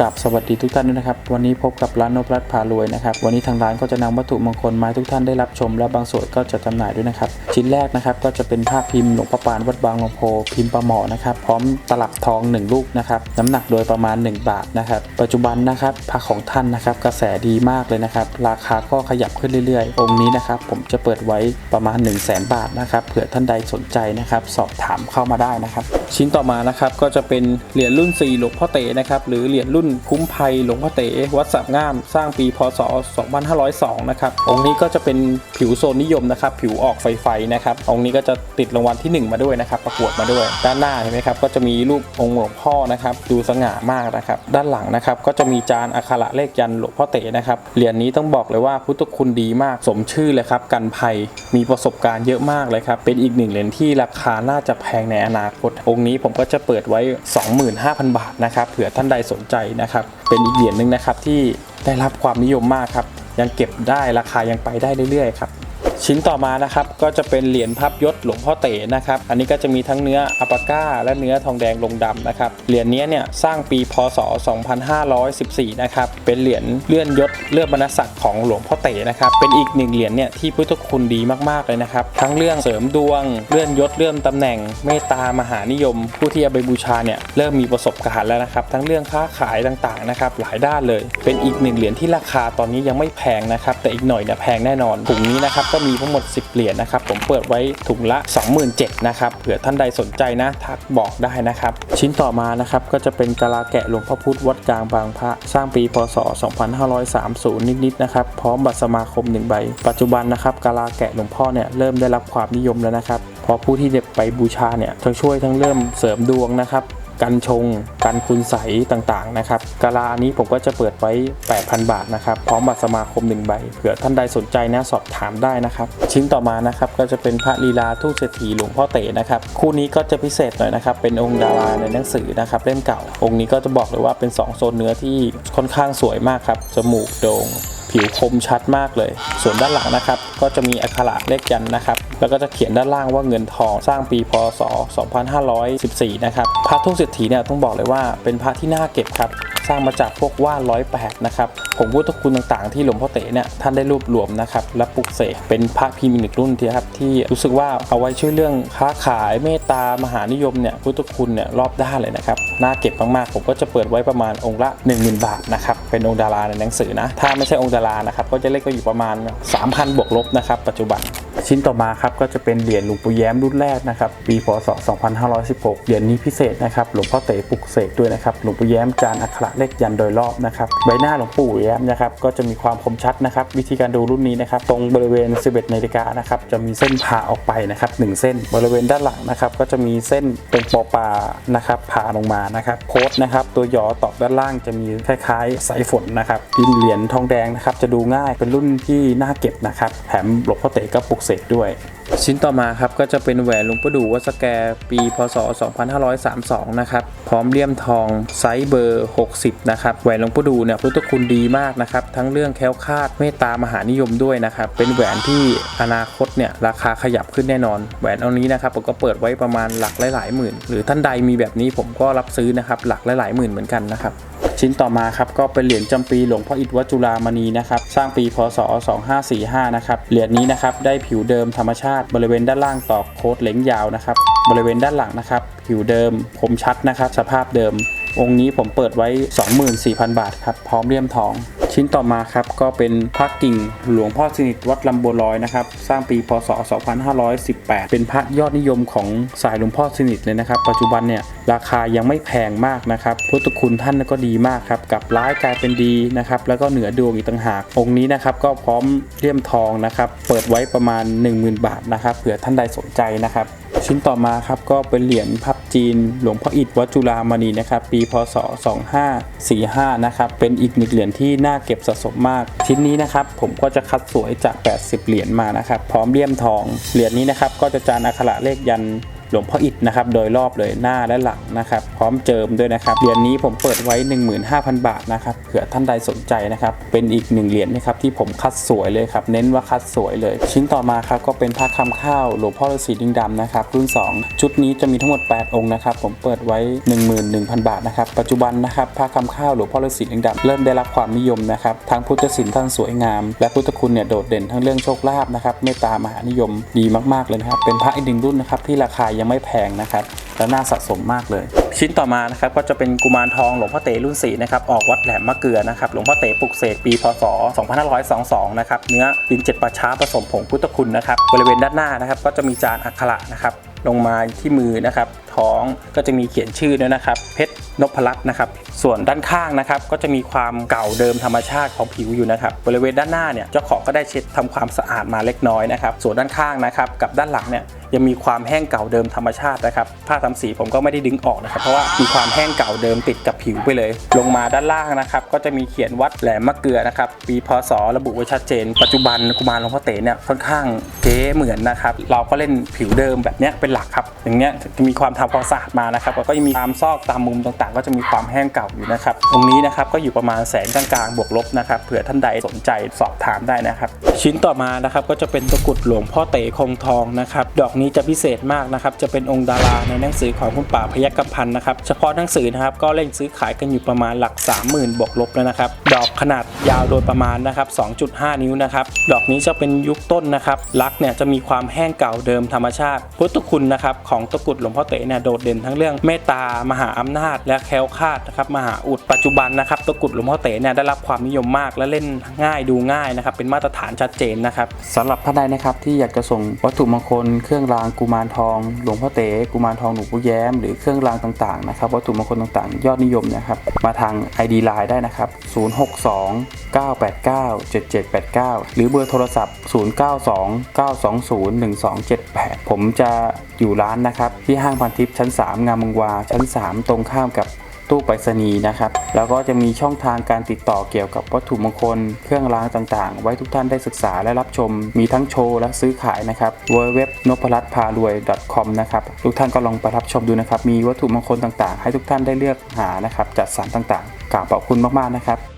กับสวัสดีทุกท่านด้วยนะครับ วันนี้พบกับร้านนพรัตพารวยนะครับ วันนี้ทางร้านก็จะนำวัตถุมงคลมาทุกท่านได้รับชม และบางส่วนก็จะจำหน่ายด้วยนะครับ ชิ้นแรกนะครับก็จะเป็นภาพพิมพ์หลวงพ่อปานวัดบางลงโพพิมพ์ประหมอนะครับ พร้อมตลับทอง 1 ลูกนะครับน้ำหนักโดยประมาณ 1 บาทนะครับ ปัจจุบันนะครับพระของท่านนะครับกระแสดีมากเลยนะครับ ราคาก็ขยับขึ้นเรื่อยๆ องค์นี้นะครับผมจะเปิดไว้ประมาณ 1 0 0 0 0แบาทนะครับเผื่อท่านใดสนใจนะครับสอบถามเข้ามาได้นะครับ ชิ้นต่อมานะครับก็จะเป็นเหรียญรุ่น4หลวงพ่อเต๋นะครับหรือเหรียญรุ่นคุ้มภัยหลวงพ่อเต๋วัดสับงาม สร้างปีพศ 2502 นะครับ องค์นี้ก็จะเป็นผิวโซนนิยมนะครับ ผิวออกไฟๆนะครับ องค์นี้ก็จะติดรางวัลที่ 1 มาด้วยนะครับ ประกวดมาด้วย ด้านหน้าเห็นไหมครับ ก็จะมีรูปองค์หลวงพ่อนะครับ ดูสง่ามากนะครับ ด้านหลังนะครับ ก็จะมีจานอักขระเลขยันหลวงพ่อเต๋นะครับ เหรียญนี้ต้องบอกเลยว่าพุทธคุณดีมาก สมชื่อเลยครับ กันภัย มีประสบการณ์เยอะมากเลยครับ เป็นอีกหนึ่งเหรียญที่ราคาน่าจะแพงในอนาคต องค์นี้ผมก็จะเปิดไว้ 25,000 บาทนะครับ เผื่อท่านใดสนใจนะครับ เป็นอีกเหรียญหนึ่งนะครับที่ได้รับความนิยมมากครับ ยังเก็บได้ราคายังไปได้เรื่อยๆครับ ชิ้นต่อมานะครับก็จะเป็นเหรียญพับยศหลวงพ่อเต๋นะครับ อันนี้ก็จะมีทั้งเนื้ออัปปาก้า และเนื้อทองแดงลงดำนะครับ เหรียญนี้เนี่ยสร้างปีพศ 2514 นะครับ เป็นเหรียญเลื่อนยศเลื่อนบรรณศักดิ์ของหลวงพ่อเต๋นะครับ เป็นอีกหนึ่งเหรียญเนี่ยที่พุทธคุณดีมากๆเลยนะครับ ทั้งเรื่องเสริมดวง เลื่อนยศเลื่อนตำแหน่ง เมตตามหานิยม ผู้ที่เอาไปบูชาเนี่ยเริ่มมีประสบการณ์แล้วนะครับ ทั้งเรื่องค้าขายต่างๆนะครับหลายด้านเลย เป็นอีกหนึ่งเหรียญที่ราคาตอนนี้ยังไม่แพงนะครับ แต่อีกหน่อยเนี่ยแพงแน่นอนถุงนี้นะครับก็มีีทั้งหมด 10 เหรียญนะครับ ผมเปิดไว้ถุงละ 27,000นะครับเผื่อท่านใดสนใจนะทักบอกได้นะครับ ชิ้นต่อมานะครับก็จะเป็นกะลาแกะหลวงพ่อพุธวัดกลางบางพระสร้างปีพศ 2530 นิดๆนะครับพร้อมบัตรสมาคม1ใบปัจจุบันนะครับกะลาแกะหลวงพ่อเนี่ยเริ่มได้รับความนิยมแล้วนะครับพราะผู้ที่เด็ไปบูชาเนี่ยทั้งช่วยทั้งเริ่มเสริมดวงนะครับ กันชง กันคุณใสต่างๆนะครับกาลาอันี้ผมก็จะเปิดไว้ 8,000 บาทนะครับพร้อมบัตรสมาคม1ใบเผื่อท่านใดสนใจนะสอบถามได้นะครับชิ้นต่อมานะครับก็จะเป็นพระลีลาทูตเศรษฐีหลวงพ่อเต๋นะครับคู่นี้ก็จะพิเศษหน่อยนะครับเป็นองค์ดาราในหนังสือนะครับเล่มเก่า องค์นี้ก็จะบอกเลยว่าเป็น 2 โซนเนื้อที่ค่อนข้างสวยมากครับจมูกโด่ง ผิวคมชัดมากเลย ส่วนด้านหลังนะครับก็จะมีอักขระเลขยันนะครับ แล้วก็จะเขียนด้านล่างว่าเงินทองสร้างปีพศ 2514 นะครับพระทุกเศรษฐีเนี่ยต้องบอกเลยว่าเป็นพระที่น่าเก็บครับ สร้างมาจากพวกว่านร้อยแปดนะครับ ผงพุทธคุณต่างๆ ที่หลวงพ่อเต๋เนี่ยท่านได้รวบรวมนะครับและปลุกเสกเป็นพระพิมพ์อีกหนึ่งรุ่นที่ครับที่รู้สึกว่าเอาไว้ช่วยเรื่องค้าขายเมตตามหานิยมเนี่ยพุทธคุณเนี่ยรอบด้านเลยนะครับน่าเก็บมากๆผมก็จะเปิดไว้ประมาณองค์ละ 10,000 บาทนะครับเป็นองค์ดาราในหนังสือนะถ้าไม่ใช่องค์ดารานะครับก็จะเลขก็อยู่ประมาณ 3,000 บวกลบนะครับปัจจุบัน ชิ้นต่อมาครับก็จะเป็นเหรียญหลวงปู่แย้มรุ่นแรกนะครับปีพศ 2516 เหรียญนี้พิเศษนะครับหลวงพ่อเต๋ปลุกเสกด้วยนะครับหลวงปู่แย้มจานอักขระเลขยันโดยรอบนะครับใบหน้าหลวงปู่แย้มนะครับก็จะมีความคมชัดนะครับวิธีการดูรุ่นนี้นะครับตรงบริเวณ 11นาฬิกานะครับจะมีเส้นผ่าออกไปนะครับหนึ่งเส้นบริเวณด้านหลังนะครับก็จะมีเส้นตรงปอปานะครับผ่าลงมานะครับโค้ดนะครับตัวหยอตอกด้านล่างจะมีคล้ายๆสายฝนนะครับดินเหรียญทองแดงนะครับจะดูง่ายเป็นรุ่นที่น่าเก็บนะครับแถมหลวงพ่อเต๋ก็ปลุกเสกด้วย ชิ้นต่อมาครับก็จะเป็นแหวนหลวงปู่ดูวัดสแกปีพศ 2532 นะครับ พร้อมเลี่ยมทองไซส์เบอร์ 60 นะครับ แหวนหลวงปู่ดูเนี่ยพุทธคุณดีมากนะครับ ทั้งเรื่องแคล้วคลาดเมตตามหานิยมด้วยนะครับ เป็นแหวนที่อนาคตเนี่ยราคาขยับขึ้นแน่นอน แหวนเอานี้นะครับผมก็เปิดไว้ประมาณหลักหลายๆหมื่น หรือท่านใดมีแบบนี้ผมก็รับซื้อนะครับหลักหลายๆหมื่นเหมือนกันนะครับ ชิ้นต่อมาครับก็เป็นเหรียญจำปีหลวงพ่ออิฐวัจุลามณีนะครับสร้างปีพศ 2545 นะครับเหรียญนี้นะครับได้ผิวเดิมธรรมชาติบริเวณด้านล่างตอกโค้ดเล็งยาวนะครับบริเวณด้านหลังนะครับผิวเดิมคมชัดนะครับสภาพเดิม องค์นี้ผมเปิดไว้ 24,000 บาทครับพร้อมเลี่ยมทอง ชิ้นต่อมาครับก็เป็นพระกิ่งหลวงพ่อสนิทวัดลำบัวลอยนะครับสร้างปีพศ 2518 เป็นพระยอดนิยมของสายหลวงพ่อสนิทเลยนะครับ ปัจจุบันเนี่ยราคายังไม่แพงมากนะครับพุทธคุณท่านก็ดีมากครับกลับร้ายกลายเป็นดีนะครับแล้วก็เหนือดวงอีกต่างหาก องค์นี้นะครับก็พร้อมเลี่ยมทองนะครับเปิดไว้ประมาณ 10,000 บาทนะครับเผื่อท่านใดสนใจนะครับ ชิ้นต่อมาครับก็เป็นเหรียญพับจีน หลวงพ่ออิฐวัดจุฬามณีนะครับปีพศ 2545 นะครับเป็นอีกหนึ่งเหรียญที่น่าเก็บสะสมมาก ชิ้นนี้นะครับผมก็จะคัดสวยจาก 80 เหรียญมานะครับพร้อมเลี่ยมทอง เหรียญนี้นะครับก็จะจานอักขระเลขยัน หลวงพ่ออิฐนะครับโดยรอบเลยหน้าและหลังนะครับ พร้อมเจิมด้วยนะครับเหรียญนี้ผมเปิดไว้ 15,000 บาทนะครับเผื่อท่านใดสนใจนะครับเป็นอีกหนึ่งเหรียญนะครับที่ผมคัดสวยเลยครับเน้นว่าคัดสวยเลย ชิ้นต่อมาครับก็เป็นพระคำข้าวหลวงพ่อฤาษีดิงดำนะครับรุ่น 2 ชุดนี้จะมีทั้งหมด 8 องค์นะครับผมเปิดไว้ 11,000 บาทนะครับปัจจุบันนะครับพระคำข้าวหลวงพ่อฤาษีดิงดำเริ่มได้รับความนิยมนะครับทางพุทธศิลป์ท่านสวยงาม และพุทธคุณเนี่ยโดดเด่นทั้งเรื่องโชคลาภนะครับเมตตามหานิยมดีมากๆเลยนะครับเป็นพระอีกหนึ่งรุ่นนะครับที่ราคายังไม่แพงนะครับ และน่าสะสมมากเลยชิ้นต่อมานะครับก็จะเป็นกุมารทองหลวงพ่อเต๋รุ่น4นะครับออกวัดแหลมมะเกลือนะครับหลวงพ่อเต๋ปลุกเสกปีพศ 2522 นะครับเนื้อดินเจ็ดประช้าผสมผงพุทธคุณนะครับบริเวณด้านหน้านะครับก็จะมีจานอักขระนะครับลงมาที่มือนะครับท้องก็จะมีเขียนชื่อด้วยนะครับ เพชรนพรัตน์นะครับส่วนด้านข้างนะครับก็จะมีความเก่าเดิมธรรมชาติของผิวอยู่นะครับบริเวณด้านหน้าเนี่ยเจ้าของก็ได้เช็ดทำความสะอาดมาเล็กน้อยนะครับส่วนด้านข้างนะครับกับด้านหลังเนี่ยยังมีความแห้งเก่าเดิมธรรมชาตินะครับผ้าทำสีผมก็ไม่ได้ดึงออกนะครับเพราะว่ามีความแห้งเก่าเดิมติดกับผิวไปเลย ลงมาด้านล่างนะครับก็จะมีเขียนวัดแหลมมะเกลือนะครับปีพศระบุไว้ชัดเจน ปัจจุบันกุมารหลวงพ่อเต๋เนี่ยค่อนข้างเก๊เหมือนนะครับเราก็เล่นผิวเดิมแบบเนี้ยเป็นหลักครับ อย่างเงี้ยจะมีความทำความสะอาดมานะครับแล้วก็ยังมีตามซอกตามมุมต่างๆ ก็จะมีความแห้งเก่าอยู่นะครับตรงนี้นะครับก็อยู่ประมาณแสนกลางๆบวกลบนะครับเผื่อท่านใดสนใจสอบถามได้นะครับชิ้นต่อมานะครับก็จะเป็นตะกุดหลวงพ่อเต๋คงทองนะครับดอกนี้จะพิเศษมากนะครับจะเป็นองค์ดาราในหนังสือของคุณป่าพยัคฆพันนะครับ เฉพาะหนังสือนะครับก็เล่นซื้อขายกันอยู่ประมาณหลัก 30,000บวกลบแล้วนะครับ ดอกขนาดยาวโดยประมาณนะครับ 2.5 นิ้วนะครับ ดอกนี้จะเป็นยุคต้นนะครับลักเนี่ยจะมีความแห้งเก่าเดิมธรรมชาติ พุทธคุณนะครับของตะกุดหลวงพ่อเต๋เนี่ยโดดเด่นทั้งเรื่องเมตตามหาอำนาจและแคล้วคลาดนะครับมหาอุดปัจจุบันนะครับตะกุดหลวงพ่อเต๋เนี่ยได้รับความนิยมมากและเล่นง่ายดูง่ายนะครับเป็นมาตรฐานชัดเจนนะครับสำหรับท่านใดนะครับที่อยากจะส่งวัตถุมงคลเครื่องรางกุมารทอง หลวงพ่อเต๋กุมารทองหลวงปู่แย้มหรือเครื่องรางต่างๆนะครับวัตถุมงคลต่างๆ ยอดนิยมนะครับมาทาง ID Line ได้นะครับ 062 989 7789 หรือเบอร์โทรศัพท์ 092 920 1278 ผมจะอยู่ร้านนะครับที่ห้างพันทิพย์ชั้น 3 งามวงวาชั้น 3 ตรงข้ามกับตู้ไปรษณีย์นะครับ แล้วก็จะมีช่องทางการติดต่อเกี่ยวกับวัตถุมงคล เครื่องรางต่างๆ ไว้ทุกท่านได้ศึกษาและรับชม มีทั้งโชว์และซื้อขายนะครับ w w w n p รัตพารวย .com นะครับ ทุกท่านก็ลองไปรับชมดูนะครับ มีวัตถุมงคลต่างๆ ให้ทุกท่านได้เลือกหานะครับ จัดสรรต่างๆกราบขอบคุณมากๆนะครับ